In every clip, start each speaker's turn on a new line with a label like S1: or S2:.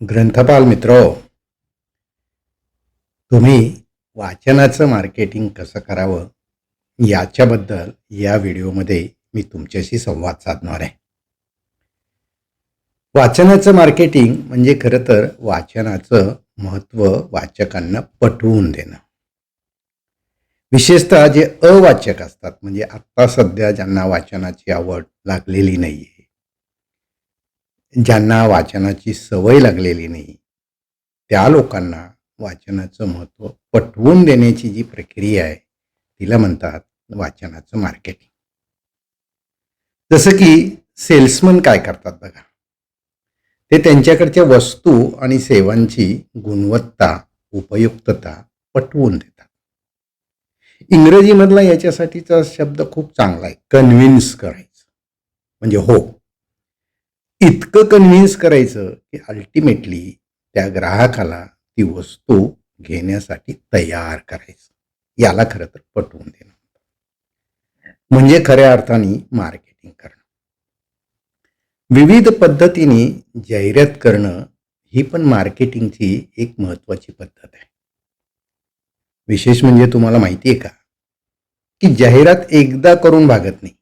S1: ग्रंथपाल मित्र तुम्ही वाचनाचं मार्केटिंग कसं करावं याच्याबद्दल या व्हिडिओमध्ये मी तुमच्याशी संवाद साधणार आहे. वाचनाचं मार्केटिंग म्हणजे खरं तर वाचनाचं महत्त्व वाचकांना पटवून देणं. विशेषतः जे अवाचक असतात म्हणजे आत्ता सध्या ज्यांना वाचनाची आवड लागलेली नाही आहे ज्यांना वाचनाची सवय लागलेली नाही त्या लोकांना वाचनाचं महत्त्व पटवून देण्याची जी प्रक्रिया आहे तिला म्हणतात वाचनाचं मार्केटिंग. जसं की सेल्समन काय करतात बघा ते त्यांच्याकडच्या वस्तू आणि सेवांची गुणवत्ता उपयुक्तता पटवून देतात. इंग्रजीमधला याच्यासाठीचा शब्द खूप चांगला आहे कन्व्हिन्स करायचं. म्हणजे हो इतकं कन्व्हिन्स करायचं की अल्टिमेटली त्या ग्राहकाला ती वस्तू घेण्यासाठी तयार करायचं. याला खरं तर पटवून देणं. म्हणजे खऱ्या अर्थाने मार्केटिंग करणं. विविध पद्धतीने जाहिरात करणं ही पण मार्केटिंगची एक महत्त्वाची पद्धत आहे. विशेष म्हणजे तुम्हाला माहिती आहे का? की जाहिरात एकदा करून भागत नाही.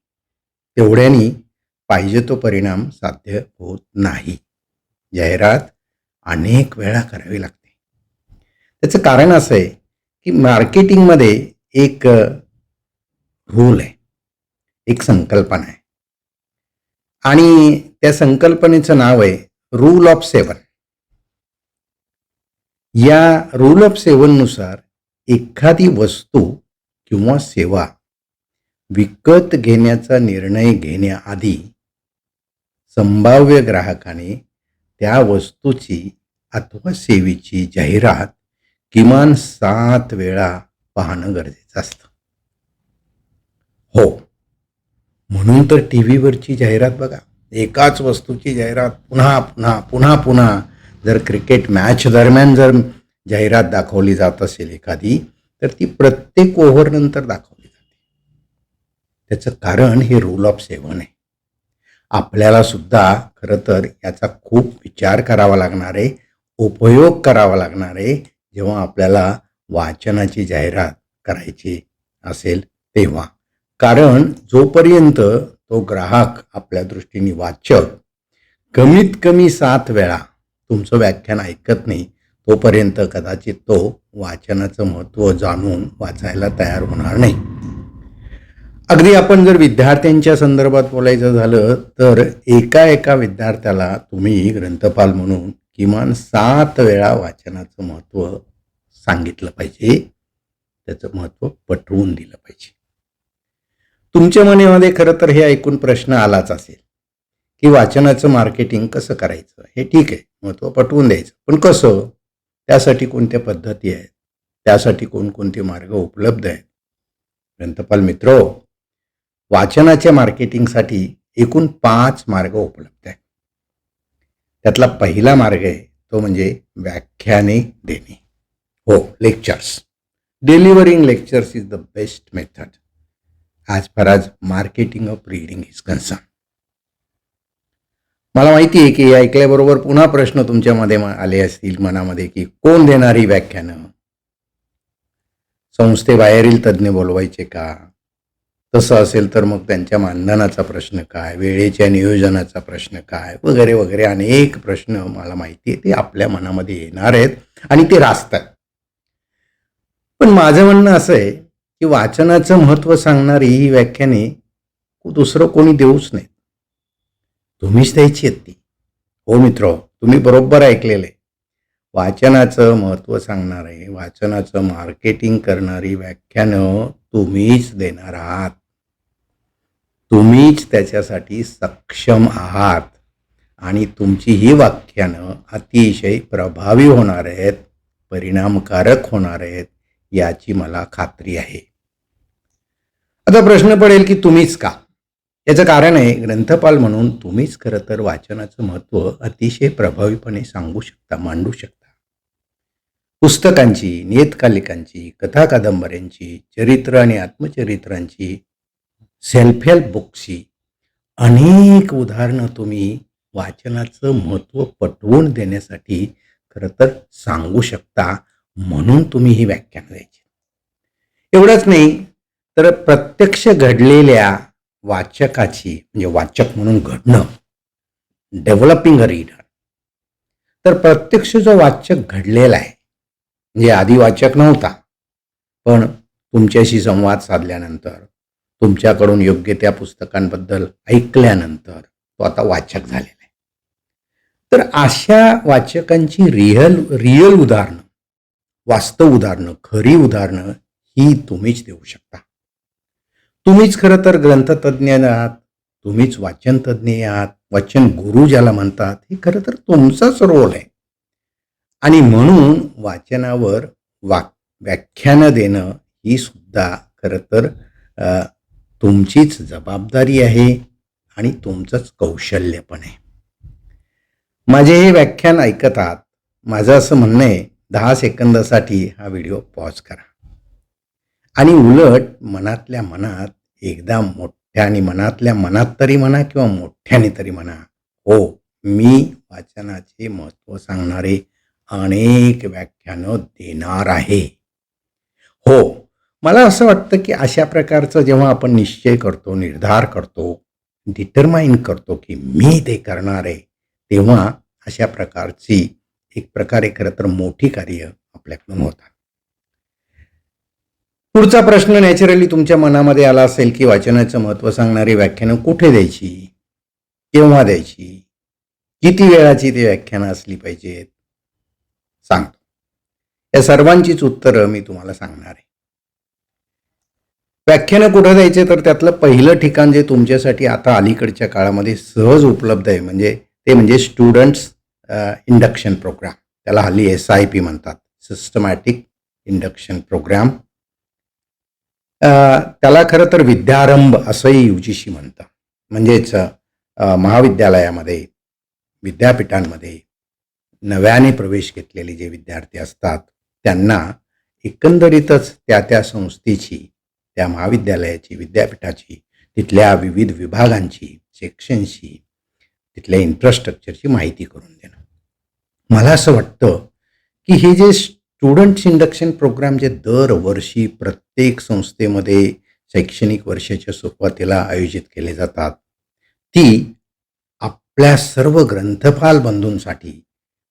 S1: तेवढ्यानी पाहिजे तो परिणाम साध्य होत नाही. जाहिरात अनेक वेळा करावी लागते. त्याचं कारण असं आहे की मार्केटिंगमध्ये एक रूल आहे. एक संकल्पना आहे. आणि त्या संकल्पनेचं नाव आहे रूल ऑफ सेवन या रूल ऑफ सेवननुसार एखादी वस्तू किंवा सेवा विकत घेण्याचा निर्णय घेण्याआधी संभाव्य ग्राहकाने त्या वस्तूची अथवा सेवेची जाहिरात किमान सात वेळा पाहणं गरजेचं असतं. हो. म्हणून तर टी व्हीवरची जाहिरात बघा. एकाच वस्तूची जाहिरात पुन्हा पुन्हा पुन्हा पुन्हा जर क्रिकेट मॅच दरम्यान जर जाहिरात दाखवली जात असेल एखादी तर ती प्रत्येक ओव्हरनंतर दाखवली जाते. त्याचं कारण हे रूल ऑफ सेवन आहे. आपल्याला सुद्धा खरं तर याचा खूप विचार करावा लागणार आहे उपयोग करावा लागणार आहे जेव्हा आपल्याला वाचनाची जाहिरात करायची असेल तेव्हा. कारण जोपर्यंत तो ग्राहक आपल्या दृष्टीने वाचक कमीत कमी सात वेळा तुमचं व्याख्यान ऐकत नाही तोपर्यंत कदाचित तो वाचनाचं महत्त्व जाणून वाचायला तयार होणार नाही. अगदी आपण जर विद्यार्थ्यांच्या संदर्भात बोलायचं झालं तर एका एका विद्यार्थ्याला तुम्ही ग्रंथपाल म्हणून किमान सात वेळा वाचनाचं महत्त्व सांगितलं पाहिजे. त्याचं महत्त्व पटवून दिलं पाहिजे. तुमच्या मनामध्ये खरं तर हे ऐकून प्रश्न आलाच असेल की वाचनाचं मार्केटिंग कसं करायचं? हे ठीक आहे महत्त्व पटवून द्यायचं. पण कसं? त्यासाठी कोणत्या पद्धती आहेत? त्यासाठी कोणकोणते मार्ग उपलब्ध आहेत? ग्रंथपाल मित्र वाचनाच्या मार्केटिंगसाठी एकूण पाच मार्ग उपलब्ध आहेत. त्यातला पहिला मार्ग आहे तो म्हणजे व्याख्याने देणे. हो lectures delivering lectures is the best method as far as marketing of reading is concern मला माहिती आहे की हे ऐकल्याबरोबर पुन्हा प्रश्न तुमच्यामध्ये आले असतील मनामध्ये की कोण देणारी व्याख्यानं? संस्थेबाहेरील तज्ज्ञ बोलवायचे का? तसं असेल तर मग त्यांच्या मानधनाचा प्रश्न काय? वेळेच्या नियोजनाचा प्रश्न काय? वगैरे वगैरे अनेक प्रश्न मला माहिती आहे. ते आपल्या मनामध्ये येणार आहेत आणि ते राचतात पण माझं म्हणणं असं आहे की वाचनाचं महत्त्व सांगणारी ही व्याख्याने दुसरं कोणी देऊच नाही तुम्हीच द्यायची आहेत ती. हो मित्र तुम्ही बरोबर ऐकलेले. वाचनाचं महत्त्व सांगणारे वाचनाचं मार्केटिंग करणारी व्याख्यानं तुम्हीच देणार आहात. तुम्हीच त्याच्यासाठी सक्षम आहात. आणि तुमची ही व्याख्यानं अतिशय प्रभावी होणार आहेत परिणामकारक होणार आहेत याची मला खात्री आहे. आता प्रश्न पडेल की तुम्हीच का? याचं कारण आहे ग्रंथपाल म्हणून तुम्हीच खरं तर वाचनाचं महत्त्व अतिशय प्रभावीपणे सांगू शकता मांडू शकता. पुस्तकांची नियतकालिकांची कथा कादंबऱ्यांची चरित्र आणि आत्मचरित्रांची सेल्फ हेल्प बुक्सची अनेक उदाहरणं तुम्ही वाचनाचं महत्त्व पटवून देण्यासाठी खरं तर सांगू शकता म्हणून तुम्ही ही व्याख्यान द्यायची एवढंच नाही तर प्रत्यक्ष घडलेल्या वाचकाची म्हणजे वाचक म्हणून घडणं डेव्हलपिंग अ रीडर तर प्रत्यक्ष जो वाचक घडलेला आहे म्हणजे आधी वाचक नव्हता पण तुमच्याशी संवाद साधल्यानंतर तुमच्याकडून योग्य त्या पुस्तकांबद्दल ऐकल्यानंतर तो आता वाचक झालेला आहे. तर अशा वाचकांची रिअल रिअल उदाहरणं वास्तव उदाहरणं खरी उदाहरणं ही तुम्हीच देऊ शकता. तुम्हीच खरं तर ग्रंथतज्ञ आहात तुम्हीच वाचनतज्ञ आहात वाचन गुरु ज्याला म्हणतात हे खरं तर तुमचाच रोल आहे. आणि म्हणून वाचनावर वा व्याख्यानं देणं ही सुद्धा खरं तर तुमचीच जबाबदारी आहे आणि तुमचंच कौशल्य पण आहे. माझे हे व्याख्यान ऐकत आहात. माझं असं म्हणणं आहे दहा सेकंदासाठी हा व्हिडिओ पॉज करा. आणि उलट मनातल्या मनात एकदा मोठ्याने मनातल्या मनात तरी म्हणा किंवा मोठ्याने तरी म्हणा हो मी वाचनाचे महत्त्व सांगणारे अनेक व्याख्यानं देणार आहे. हो मला असं वाटतं की अशा प्रकारचं जेव्हा आपण निश्चय करतो निर्धार करतो डिटरमाइन करतो की मी ते करणार आहे तेव्हा अशा प्रकारची एक प्रकारे खरं तर मोठी कार्य आपल्याकडून होतात. पुढचा प्रश्न नॅचरली तुमच्या मनामध्ये आला असेल की वाचनाचं महत्त्व सांगणारी व्याख्यानं कुठे द्यायची? केव्हा द्यायची? किती वेळाची ती व्याख्यानं असली पाहिजेत? सांगतो. या सर्वांचीच उत्तरं मी तुम्हाला सांगणार आहे. व्याख्यानं कुठं द्यायचे? तर त्यातलं पहिलं ठिकाण जे तुमच्यासाठी आता अलीकडच्या काळामध्ये सहज उपलब्ध आहे म्हणजे ते म्हणजे स्टुडंट्स इंडक्शन प्रोग्राम त्याला हल्ली एस आय पी म्हणतात. सिस्टमॅटिक इंडक्शन प्रोग्राम त्याला खरं तर विद्यारंभ असंही यू जी सी म्हणतं म्हणजेच महाविद्यालयामध्ये विद्यापीठांमध्ये नव्याने प्रवेश घेतलेले जे विद्यार्थी असतात त्यांना एकंदरीतच त्या त्या संस्थेची त्या महाविद्यालयाची विद्यापीठाची तिथल्या विविध विभागांची सेक्शनची तिथल्या इन्फ्रास्ट्रक्चरची माहिती करून देणं. मला असं वाटतं की हे जे स्टुडंट्स इंडक्शन प्रोग्राम जे दरवर्षी प्रत्येक संस्थेमध्ये शैक्षणिक वर्षाच्या सुरुवातीला आयोजित केले जातात ती आपल्या सर्व ग्रंथपाल बंधूंसाठी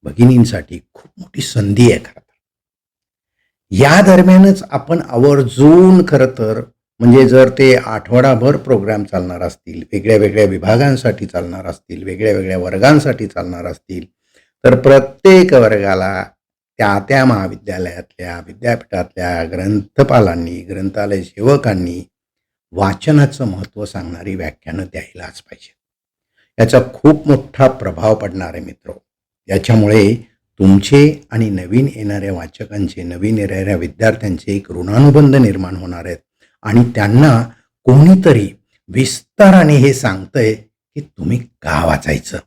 S1: भगिनींसाठी खूप मोठी संधी आहे खरं. या दरम्यानच आपण आवर्जून खरं तर म्हणजे जर ते आठवडाभर प्रोग्राम चालणार असतील वेगळ्या वेगळ्या विभागांसाठी चालणार असतील वेगळ्या वेगळ्या वर्गांसाठी चालणार असतील तर प्रत्येक वर्गाला त्या त्या महाविद्यालयातल्या विद्यापीठातल्या ग्रंथपालांनी ग्रंथालय सेवकांनी वाचनाचं महत्त्व सांगणारी व्याख्यानं द्यायलाच पाहिजे याचा खूप मोठा प्रभाव पडणार आहे मित्र. याच्यामुळे तुमचे आणि नवीन येणाऱ्या वाचकांचे नवीन येणाऱ्या विद्यार्थ्यांचे एक ऋणानुबंध निर्माण होणार आहेत. आणि त्यांना कोणीतरी विस्ताराने हे सांगतंय की तुम्ही का वाचायचं?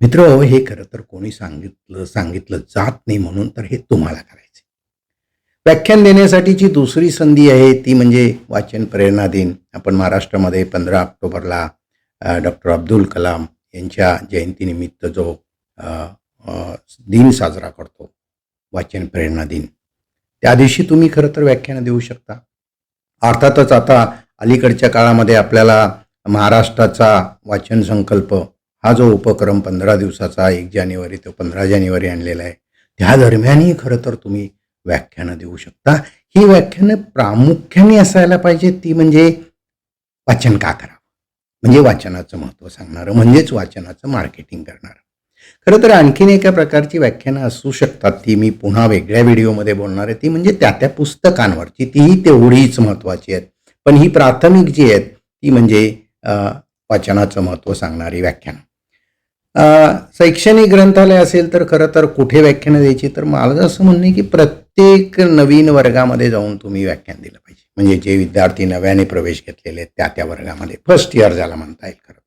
S1: मित्र हे खरं तर कोणी सांगितलं सांगितलं जात नाही म्हणून तर हे तुम्हाला करायचं व्याख्यान देण्यासाठीची दुसरी संधी आहे ती म्हणजे वाचन प्रेरणा दिन. आपण महाराष्ट्रामध्ये पंधरा ऑक्टोबरला डॉक्टर अब्दुल कलाम यांच्या जयंतीनिमित्त जो दिन साजरा करतो. वाचन प्रेरणा दिन. त्या दिवशी तुम्ही खरं तर व्याख्यानं देऊ शकता. अर्थातच आता अलीकडच्या काळामध्ये आपल्याला महाराष्ट्राचा वाचन संकल्प हा जो उपक्रम पंधरा दिवसाचा एक जानेवारी ते पंधरा जानेवारी आणलेला आहे त्या दरम्यानही खरं तर तुम्ही व्याख्यानं देऊ शकता. ही व्याख्यानं प्रामुख्याने असायला पाहिजे ती म्हणजे वाचन का करावं? म्हणजे वाचनाचं महत्त्व सांगणारं म्हणजेच वाचनाचं मार्केटिंग करणारं. खरं तर आणखीन एका प्रकारची व्याख्यानं असू शकतात ती मी पुन्हा वेगळ्या व्हिडिओमध्ये बोलणार आहे. ती म्हणजे त्या त्या पुस्तकांवरची. तीही तेवढीच महत्त्वाची आहेत. पण ही प्राथमिक जी आहेत ती म्हणजे वाचनाचं महत्त्व सांगणारी व्याख्यानं. शैक्षणिक ग्रंथालय असेल तर खरं तर कुठे व्याख्यानं द्यायची? तर मला असं म्हणणं आहे की प्रत्येक नवीन वर्गामध्ये जाऊन तुम्ही व्याख्यान दिलं पाहिजे. म्हणजे जे विद्यार्थी नव्याने प्रवेश घेतलेले आहेत त्या त्या वर्गामध्ये. फर्स्ट इयर ज्याला म्हणता येईल खरं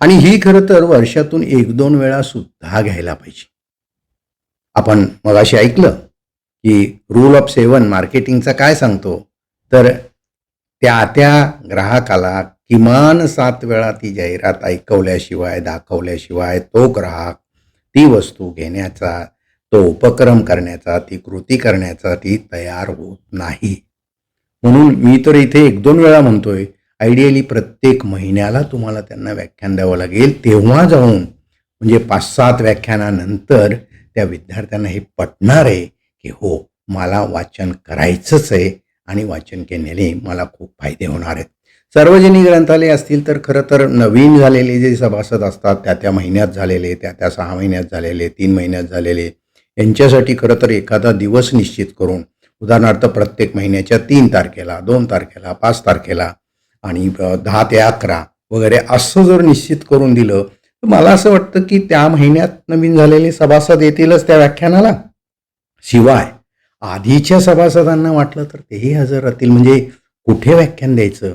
S1: आणि ही खरं तर वर्षातून एक दोन वेळा सुद्धा घ्यायला पाहिजे. आपण मगाशी ऐकलं की रूल ऑफ सेवन मार्केटिंगचा काय सांगतो? तर त्या त्या ग्राहकाला किमान सात वेळा ती जाहिरात ऐकवल्याशिवाय दाखवल्याशिवाय तो ग्राहक ती वस्तू घेण्याचा तो उपक्रम करण्याचा ती कृती करण्याचा ती तयार होत नाही. म्हणून मी तर इथे एक दोन वेळा म्हणतोय आयडियली प्रत्येक महिन्याला तुम्हाला त्यांना व्याख्यान द्यावं लागेल. तेव्हा जाऊन म्हणजे पाच सात व्याख्यानानंतर त्या विद्यार्थ्यांना हे पटणार आहे की हो मला वाचन करायचंच आहे आणि वाचन केल्याने मला खूप फायदे होणार आहेत. सार्वजनिक ग्रंथालय असतील तर खरं तर नवीन झालेले जे सभासद असतात त्या त्या महिन्यात झालेले त्या त्या सहा महिन्यात झालेले तीन महिन्यात झालेले यांच्यासाठी खरं तर एखादा दिवस निश्चित करून उदाहरणार्थ प्रत्येक महिन्याच्या तीन तारखेला दोन तारखेला पाच तारखेला आणि दहा ते अकरा वगैरे असं जर निश्चित करून दिलं तर मला असं वाटतं की त्या महिन्यात नवीन झालेले सभासद येतीलच त्या व्याख्यानाला. शिवाय आधीच्या सभासदांना वाटलं तर तेही हजर राहतील. म्हणजे कुठे व्याख्यान द्यायचं?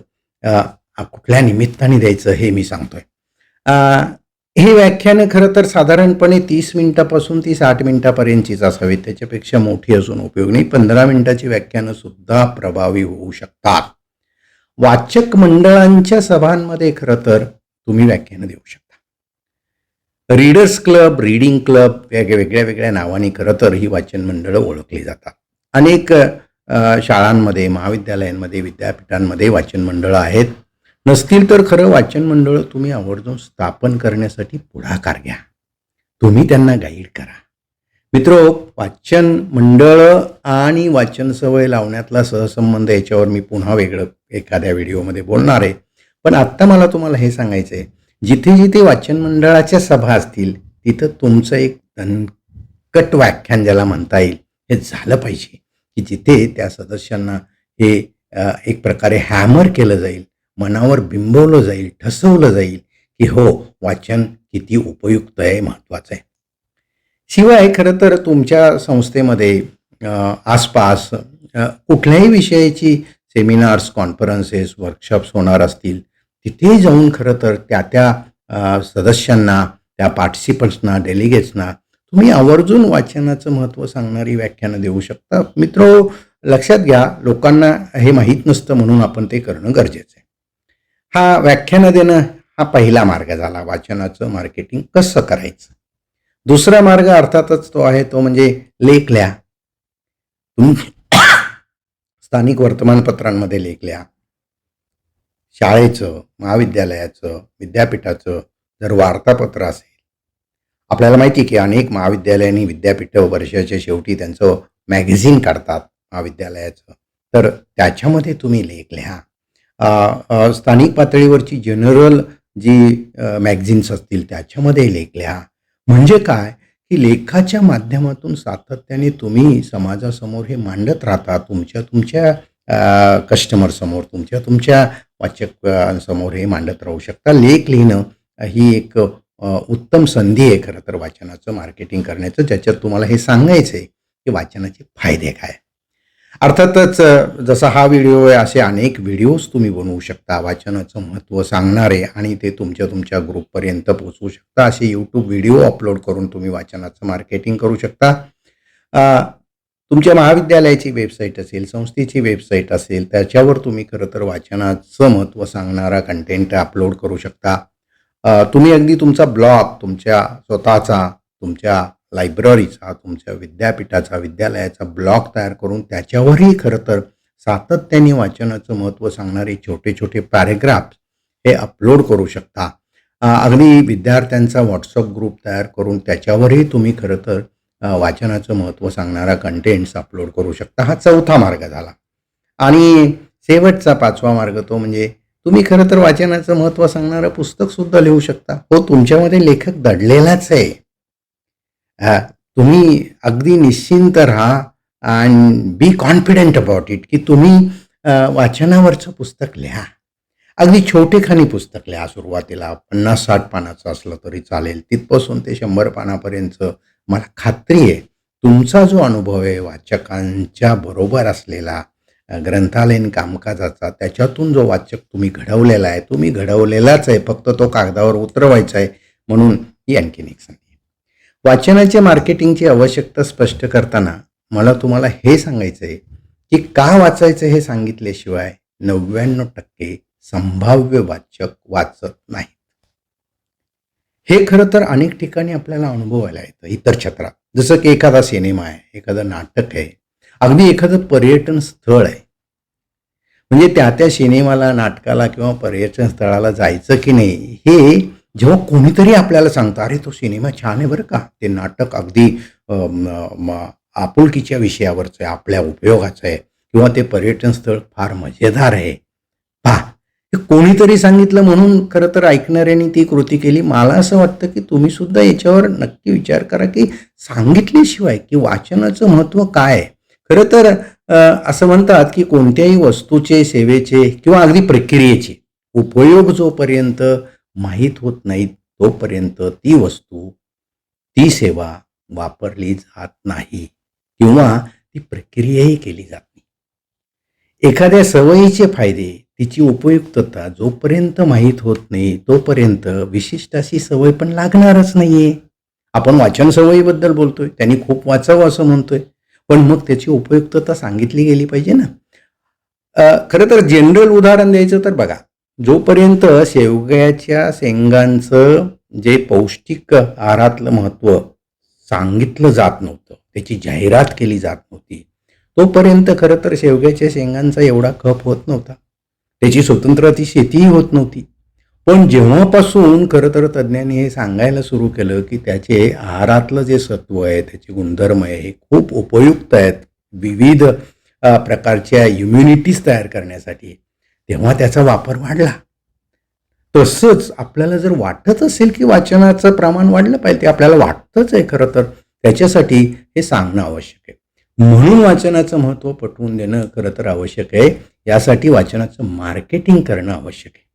S1: कुठल्या निमित्ताने द्यायचं हे मी सांगतोय. हे व्याख्यानं खरं तर साधारणपणे तीस मिनिटापासून ती साठ मिनिटापर्यंतचीच असावीत. त्याच्यापेक्षा मोठी असून उपयोग नाही. पंधरा मिनिटाची व्याख्यानं सुद्धा प्रभावी होऊ शकतात. वाचक मंडळांच्या सभांमध्ये खरं तर तुम्ही व्याख्यानं देऊ शकता. रीडर्स क्लब रीडिंग क्लब वेगळ्या वेगळ्या नावाने खरं तर ही वाचन मंडळं ओळखली जातात. अनेक शाळांमध्ये महाविद्यालयांमध्ये विद्यापीठांमध्ये वाचन मंडळं आहेत. नसतील तर खरं वाचन मंडळं तुम्ही आवर्जून स्थापन करण्यासाठी पुढाकार घ्या. तुम्ही त्यांना गाईड करा. मित्रो वाचन मंडळं आणि वाचन सवय लावण्यातला सहसंबंध याच्यावर मी पुन्हा वेगळं एखाद्या व्हिडिओमध्ये बोलणार आहे. पण आत्ता मला तुम्हाला हे सांगायचं आहे जिथे जिथे वाचन मंडळाच्या सभा असतील तिथं तुमचं एक धनकट व्याख्यान ज्याला म्हणता येईल हे झालं पाहिजे. की जिथे त्या सदस्यांना हे एक प्रकारे हॅमर केलं जाईल मनावर बिंबवलं जाईल ठसवलं जाईल की हो वाचन किती उपयुक्त आहे महत्त्वाचं आहे. शिवाय खरं तर तुमच्या संस्थेमध्ये आसपास कुठल्याही विषयाची सेमिनार्स कॉन्फरन्सेस वर्कशॉप्स होणार असतील तिथे जाऊन खरं तर त्या त्या सदस्यांना त्या पार्टिसिपंट्सना डेलिगेट्सना तुम्ही आवर्जून वाचनाचं महत्त्व सांगणारी व्याख्यानं देऊ शकता. मित्रो लक्षात घ्या लोकांना हे माहीत नसतं म्हणून आपण ते करणं गरजेचं आहे. हा व्याख्यानं देणं हा पहिला मार्ग झाला वाचनाचं मार्केटिंग कसं करायचं? दुसरा मार्ग अर्थातच तो आहे तो म्हणजे लेख लिहा स्थानिक वर्तमानपत्रांमध्ये लेख लिहा शाळेचं महाविद्यालयाचं विद्यापीठाचं जर वार्तापत्र असेल. आपल्याला माहिती आहे की अनेक महाविद्यालयांनी विद्यापीठं वर्षाच्या शेवटी त्यांचं मॅगझिन काढतात महाविद्यालयाचं. तर त्याच्यामध्ये तुम्ही लेख लिहा स्थानिक पातळीवरची जनरल जी मॅगझिन्स असतील त्याच्यामध्ये लेख लिहा म्हणजे काय? की लेखाच्या माध्यमातून सातत्याने तुम्ही समाजासमोर हे मांडत राहता तुमच्या तुमच्या कस्टमरसमोर तुमच्या तुमच्या वाचक समोर हे मांडत राहू शकता. लेख लिहिणं ही एक उत्तम संधी आहे खरं तर वाचनाचं मार्केटिंग करण्याचं. ज्याच्यात तुम्हाला हे सांगायचं आहे की वाचनाचे फायदे काय? अर्थातच जसा हा व्हिडिओ आहे असे अनेक व्हिडिओज तुम्ही बनवू शकता. वाचनाचं महत्त्व सांगणारे आणि ते तुमच्या तुमच्या ग्रुपपर्यंत पोचवू शकता. असे यूट्यूब व्हिडिओ अपलोड करून तुम्ही वाचनाचं मार्केटिंग करू शकता. तुमच्या महाविद्यालयाची वेबसाईट असेल संस्थेची वेबसाईट असेल त्याच्यावर तुम्ही खरं तर वाचनाचं महत्त्व सांगणारा कंटेंट अपलोड करू शकता. तुम्ही अगदी तुमचा ब्लॉग तुमच्या स्वतःचा तुमच्या लायब्ररीचा तुमच्या विद्यापीठाचा विद्यालयाचा ब्लॉग तयार करून त्याच्यावरही खरं तर सातत्याने वाचनाचं महत्त्व सांगणारे छोटे छोटे पॅरेग्राफ्स हे अपलोड करू शकता. अगदी विद्यार्थ्यांचा व्हॉट्सअप ग्रुप तयार करून त्याच्यावरही तुम्ही खरं तर वाचनाचं महत्त्व सांगणारा कंटेंट्स अपलोड करू शकता. हा चौथा मार्ग झाला. आणि शेवटचा पाचवा मार्ग तो म्हणजे तुम्ही खरं तर वाचनाचं महत्त्व सांगणारं पुस्तकसुद्धा लिहू शकता. हो तुमच्यामध्ये लेखक दडलेलाच आहे. तुम्ही अगदी निश्चिंत राहा and be confident about it की तुम्ही वाचनावरचं पुस्तक लिहा. अगदी छोटेखानी पुस्तक लिहा सुरुवातीला पन्नास साठ पानाचं असलं तरी चालेल. तिथपासून ते शंभर पानापर्यंत. मला खात्री आहे तुमचा जो अनुभव आहे वाचकांच्या बरोबर असलेला ग्रंथालयीन कामकाजाचा त्याच्यातून जो वाचक तुम्ही घडवलेला आहे तुम्ही घडवलेलाच आहे. फक्त तो कागदावर उतरवायचा आहे. म्हणून ही आणखीन एक संधी. वाचनाच्या मार्केटिंगची आवश्यकता स्पष्ट करताना मला तुम्हाला हे सांगायचं आहे की का वाचायचं हे सांगितल्याशिवाय नव्याण्णव टक्के संभाव्य वाचक वाचत नाहीत. हे खरं तर अनेक ठिकाणी आपल्याला अनुभवायला येतं इतर क्षेत्रात. जसं की एखादा सिनेमा आहे एखादं नाटक आहे अगदी एखादं पर्यटन स्थळ आहे. म्हणजे त्या त्या सिनेमाला नाटकाला किंवा पर्यटन स्थळाला जायचं की नाही हे जेव्हा कोणीतरी आपल्याला सांगतं अरे तो सिनेमा छान आहे बरं का. ते नाटक अगदी आपुलकीच्या विषयावरचं आहे आपल्या उपयोगाचं आहे किंवा ते पर्यटन स्थळ फार मजेदार आहे. पहा हे कोणीतरी सांगितलं म्हणून खरं तर ऐकणाऱ्यांनी ती कृती केली. मला असं वाटतं की तुम्ही सुद्धा याच्यावर नक्की विचार करा की सांगितल्याशिवाय की वाचनाचं महत्त्व काय आहे. खरं तर असं म्हणतात की कोणत्याही वस्तूचे सेवेचे किंवा अगदी प्रक्रियेचे उपयोग जोपर्यंत माहीत होत नाहीत तोपर्यंत ती वस्तू ती सेवा वापरली जात नाही किंवा ती प्रक्रियाही केली जात नाही. एखाद्या सवयीचे फायदे तिची उपयुक्तता जोपर्यंत माहीत होत नाही तोपर्यंत विशिष्ट अशी सवय पण लागणारच नाहीये. आपण वाचन सवयीबद्दल बोलतोय त्यांनी खूप वाचावं असं म्हणतोय पण मग त्याची उपयुक्तता सांगितली गेली पाहिजे ना. खरं तर जनरल उदाहरण द्यायचं तर बघा जोपर्यंत शेवग्याच्या शेंगांचं जे पौष्टिक आहारातलं महत्त्व सांगितलं जात नव्हतं त्याची जाहिरात केली जात नव्हती तोपर्यंत खरं तर शेवग्याच्या शेंगांचा एवढा खप होत नव्हता. त्याची स्वतंत्र ती शेतीही होत नव्हती. पण जेव्हापासून खरं तर तज्ज्ञांनी हे सांगायला सुरू केलं की त्याचे आहारातलं जे सत्व आहे त्याचे गुणधर्म आहे हे खूप उपयुक्त आहेत. विविध प्रकारच्या इम्युनिटीज तयार करण्यासाठी. तेव्हा त्याचा वापर वाढला. तसंच आपल्याला जर वाटत असेल की वाचनाचं प्रमाण वाढलं पाहिजे ते आपल्याला वाटतंच आहे खरं तर त्याच्यासाठी हे सांगणं आवश्यक आहे. म्हणून वाचनाचं महत्त्व पटवून देणं खरं तर आवश्यक आहे. यासाठी वाचनाचं मार्केटिंग करणं आवश्यक आहे.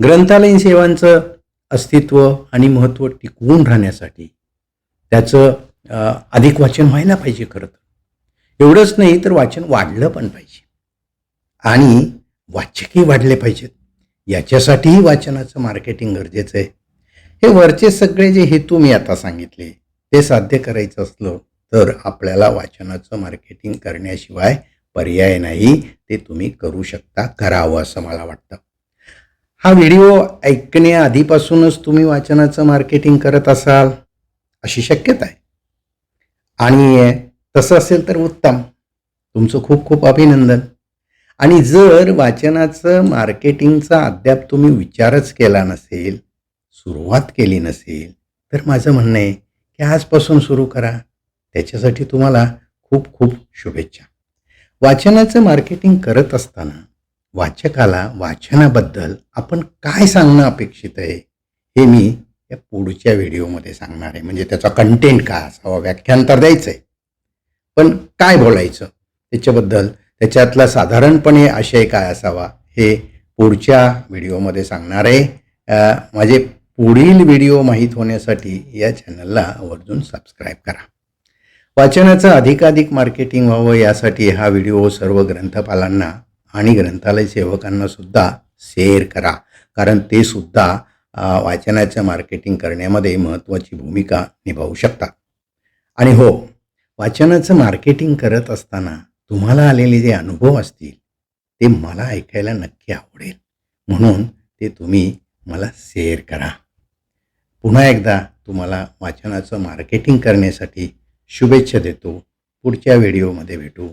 S1: ग्रंथालयीन सेवांचं अस्तित्व आणि महत्त्व टिकवून राहण्यासाठी त्याचं अधिक वाचन व्हायला पाहिजे खरं तर. एवढंच नाही तर वाचन वाढलं पण पाहिजे. आणि वाचकही वाढले पाहिजेत. याच्यासाठीही वाचनाचं मार्केटिंग गरजेचं आहे. हे वरचे सगळे जे हेतू मी आता सांगितले ते साध्य करायचं असलं तर आपल्याला वाचनाचं मार्केटिंग करण्याशिवाय पर्याय नाही. ते तुम्ही करू शकता करावं असं मला वाटतं. हा व्हिडिओ ऐकण्याआधीपासूनच तुम्ही वाचनाचं मार्केटिंग करत असाल अशी शक्यता आहे. आणि तसं असेल तर उत्तम. तुमचं खूप खूप अभिनंदन. आणि जर वाचनाचं मार्केटिंगचा अद्याप तुम्ही विचारच केला नसेल सुरुवात केली नसेल तर माझं म्हणणं आहे की आजपासून सुरू करा. त्याच्यासाठी तुम्हाला खूप खूप शुभेच्छा. वाचनाचं मार्केटिंग करत असताना वाचकाला वाचनाबद्दल आपण काय सांगणं अपेक्षित आहे हे मी या पुढच्या व्हिडिओमध्ये सांगणार आहे. म्हणजे त्याचा कंटेंट काय असावा व्याख्यान तर द्यायचं आहे पण काय बोलायचं? त्याच्याबद्दल त्याच्यातला साधारणपणे आशय काय असावा हे पुढच्या व्हिडिओमध्ये सांगणार आहे. माझे पुढील व्हिडिओ माहीत होण्यासाठी या चॅनलला आवर्जून सबस्क्राईब करा. वाचनाचं अधिकाधिक मार्केटिंग व्हावं यासाठी हा व्हिडिओ सर्व ग्रंथपालांना आणि ग्रंथालय सेवकांना सुद्धा शेअर करा. कारण ते सुद्धा वाचनाचं मार्केटिंग करण्यामध्ये महत्त्वाची भूमिका निभावू शकतात. आणि हो वाचनाचं मार्केटिंग करत असताना तुम्हाला आलेले जे अनुभव असतील ते मला ऐकायला नक्की आवडेल. म्हणून ते तुम्ही मला शेअर करा. पुन्हा एकदा तुम्हाला वाचनाचं मार्केटिंग करण्यासाठी शुभेच्छा देतो. पुढच्या व्हिडिओमध्ये भेटू.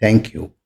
S1: थँक्यू